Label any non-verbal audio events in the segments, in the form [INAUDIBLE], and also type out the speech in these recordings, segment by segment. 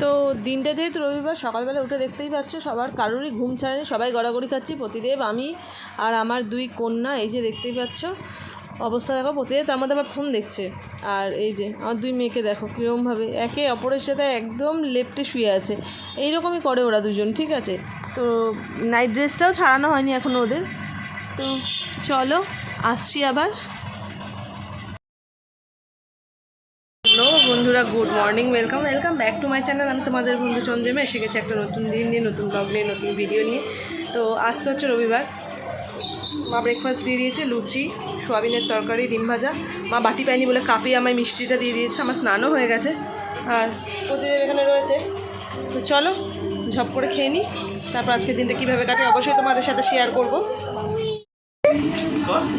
তো দিনটা যেহেতু রবিবার, সকালবেলা উঠে দেখতেই পাচ্ছ, সবার কারোরই ঘুম ছাড়েনি, সবাই গড়াগড়ি খাচ্ছি, প্রতিদেব, আমি আর আমার দুই কন্যা, এই যে দেখতেই পাচ্ছ, অবস্থা দেখো, প্রতিদেব তার মধ্যে আবার ফোন দেখছে, আর এই যে আমার দুই মেয়েকে দেখো কীরকমভাবে একে অপরের সাথে একদম লেপটে শুয়ে আছে, এইরকমই করে ওরা দুজন, ঠিক আছে? তো নাইট ড্রেসটাও ছাড়ানো হয়নি এখনও ওদের, তো চলো, আসছি আবার। বন্ধুরা good morning welcome welcome back to my channel আমি তোমাদের বন্ধু চন্দ্রিমা, এসে গেছে একটা নতুন দিন নিয়ে, নতুন ব্লগ নিয়ে, নতুন ভিডিও নিয়ে। তো আজ তো হচ্ছে রবিবার। মা ব্রেকফাস্ট দিয়ে দিয়েছে, লুচি, সোয়াবিনের তরকারি, ডিম ভাজা। মা বাটি পায়নি বলে কাপে আমায় মিষ্টিটা দিয়ে দিয়েছে, আমার স্নানও হয়ে গেছে। আর প্রতিদিন এখানে রয়েছে। তো চলো, ঝপ করে খেয়ে নিই তারপর আজকের দিনটা কীভাবে কাটে অবশ্যই তোমাদের সাথে শেয়ার করব।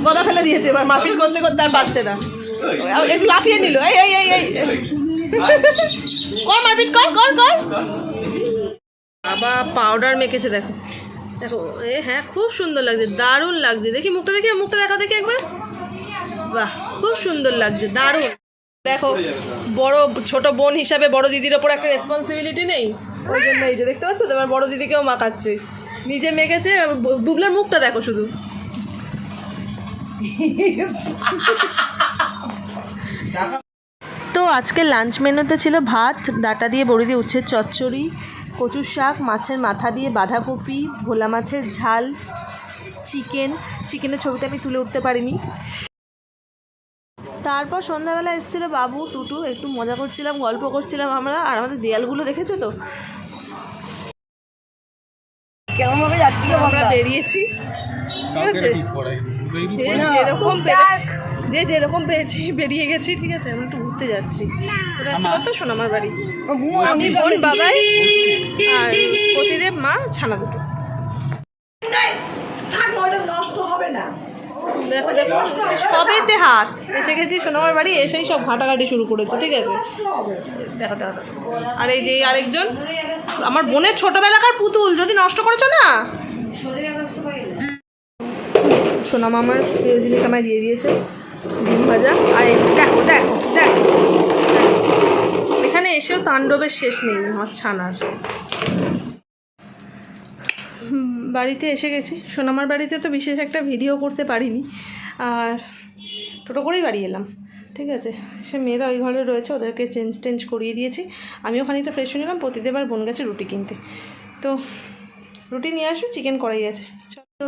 গলা ফেলে দিয়েছে, এবার মাপির করতে করতে আর পারছে না। একটু লাফিয়ে নিল এই এই এই এই। কর মারপিট, কর কর কর। বাবা পাউডার মেখেছে, দেখো। দেখো, এ হ্যাঁ খুব সুন্দর লাগছে, দারুণ লাগছে। দেখি, মুখটা দেখি, মুখটা দেখা দেখি একবার। বাহ, খুব সুন্দর লাগছে, দারুণ। দেখো, বড়, ছোট বোন হিসাবে বড় দিদির ওপর একটা রেসপন্সিবিলিটি নেই। ওই জন্য এই যে, দেখতে পাচ্ছ? তো এবার বড় দিদিকেও মাখাচ্ছে। নিজে মেখেছে বুবলার মুখটা দেখো শুধু। [LAUGHS] তো আজকে লাঞ্চ মেনুতে ছিল ভাত ডাটা দিয়ে বড়ি দিয়ে উচ্ছের চচ্চড়ি কচুর শাক মাছের মাথা দিয়ে বাঁধাকপি ভোলা মাছের ঝাল চিকেন। চিকেনের ছবিটা আমি তুলে উঠতে পারিনি। তারপর সন্ধ্যাবেলা এসেছিল বাবু টুটু একটু মজা করছিলাম গল্প করছিলাম আমরা আর আমাদের দেয়ালগুলো দেখেছ তো? কেমনভাবে যাচ্ছিল আমরা বেরিয়েছি। ঠিক আছে? যে যেরকম পেয়েছি বেরিয়ে গেছি ঠিক আছে? আমরা একটু ঘুরতে যাচ্ছি। ওটা হচ্ছে কত সোনামার বাড়ি। আমি বোন বাবাই আর প্রতিদেব মা ছানা দুটো। নষ্ট দেখো। দেখো সবেতে হাত। এসে গেছি সোনামার বাড়ি এসেই সব ঘাটাঘাটি শুরু করেছে ঠিক আছে? দেখো দেখো দেখো। আর এই যে এই আরেকজন আমার বোনের ছোটবেলাকার পুতুল যদি নষ্ট করেছ না? সোনামা আমার প্রিয় জিনিস আমায় দিয়ে দিয়েছে। ভাজা আর দেখো এখানে এসেও তাণ্ডবের শেষ নেই আমার ছানার। বাড়িতে এসে গেছি। সোনামার বাড়িতে তো বিশেষ একটা ভিডিও করতে পারিনি। আর টোটো করেই বাড়ি এলাম, ঠিক আছে? সে মেয়েরা ওই ঘরে রয়েছে, ওদেরকে চেঞ্জ টেঞ্জ করিয়ে দিয়েছি। আমিও খানিকটা ফ্রেশ হয়ে নিলাম প্রতিদেবার বোন গেছে রুটি কিনতে। তো রুটি নিয়ে আসবে, চিকেন করাই আছে। চলো।